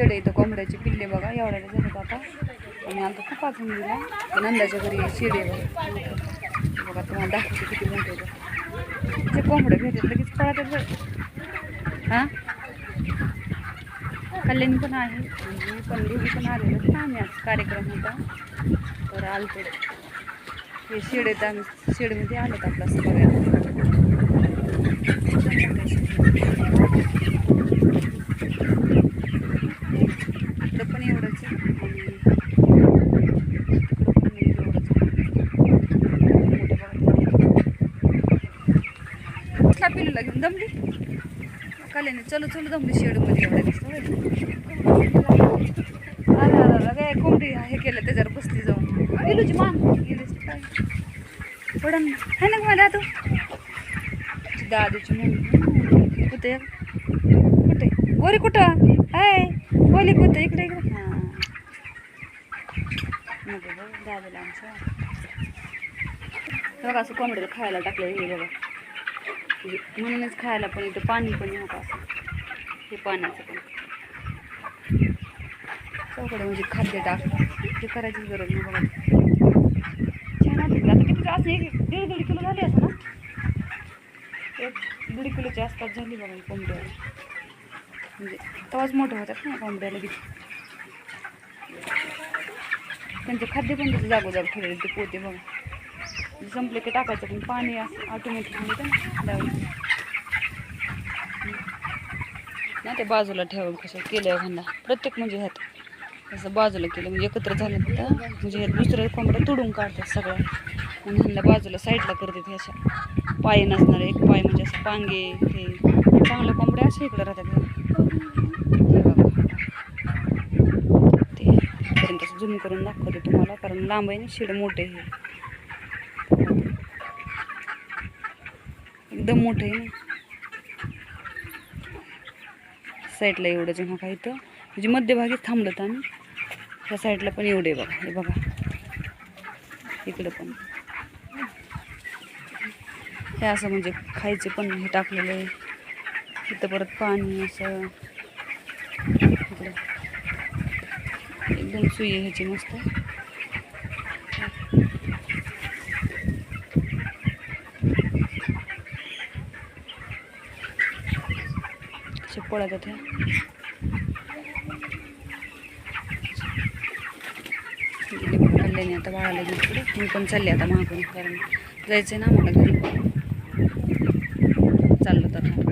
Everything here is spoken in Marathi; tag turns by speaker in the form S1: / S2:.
S1: शेड इथं कोंबड्याचे पिल्ले बघा एवढ्याला झालं आता. आणि आमचं खूप अजून दिला. नंदाच्या घरी शेड आहे. बघा बघा तुम्हाला दाखवते किती मोठे ते कोंबडं भेटत लगेच पळतात हां? कल्याण पण आहे. मी पण दोघी पण आलेलं ना आम्ही आज कार्यक्रम होता. तर आलतो. हे शेड येतं आम्ही शेडमध्ये आलोत आपलं सगळ्या बघायला इथं पण एवढंच कसला पिलूला. घेऊन दमली? कल्याने चलो चलो दमली शेडमध्ये एवढ्या दिसतो अरे काय कोंबडी हे केलं त्याच्यावर बसली जाऊन. पिलूची मान गेलीस काय पडन है ना मला तू दादूची मम्मी कुठे? कुठे? गोरी कुठं? आहे बोली कुठं? इकडे इकडे. हां. नको हो दादाला आमच्या बघा असं कोंबडीला खायला टाकलं हे बघा. म्हणजे म्हणूनच खायला पण इथं पाणी पण नका असं. हे पाण्याचं पण. चौकडे म्हणजे खाद्य टाक. ते करायचीच गरज नाही बघा. छान वाटते आता किती असं एक दीड दीड किलो झाली असं ना? एक दीड किलोच्या आसपास झाली बघा कोंबड्या म्हणजे तेव्हाच मोठं होतात ना कोंबड्या लगेच. त्यांचं खाद्य पण तसं जागोजाग ठेवलेलं ते पोते बघा. संपले की टाकायचं पण पाणी असं ऑटोमॅटिक मिळतं ना ते बाजूला ठेवून कसं केलं घालला प्रत्येक म्हणजे ह्यात असं बाजूला केलं म्हणजे एकत्र झालं तर म्हणजे हे दुसरं कोंबड्या तुडून काढतात सगळ्या. आणि ह्यांना बाजूला साईडला करतात ह्याच्या पाय नसणारे एक पाय म्हणजे असं पांगे हे चांगल्या कोंबड्या अशा इकडे राहतात हे बघा. ते पर्यंत झूम करून दाखवते तुम्हाला कारण लांब आहे ना शिड मोठे हे एकदम मोठे आहे ना. साईडला एवढं जेव्हा काही इथं. म्हणजे मध्यभागी थांबलं तर आम्ही त्या साईडला पण एवढे बघा. हे बघा. इकडं पण. हे असं म्हणजे खायचे पण हे टाकलेलं आहे. इथं परत पाणी असं. इकडं. एकदम सुई ह्याची मस्त. असे पळत होत्या आता वाळायला गेली मी पण चालले आता महागून कारण जायचं आहे ना मला घरी. चाललं तर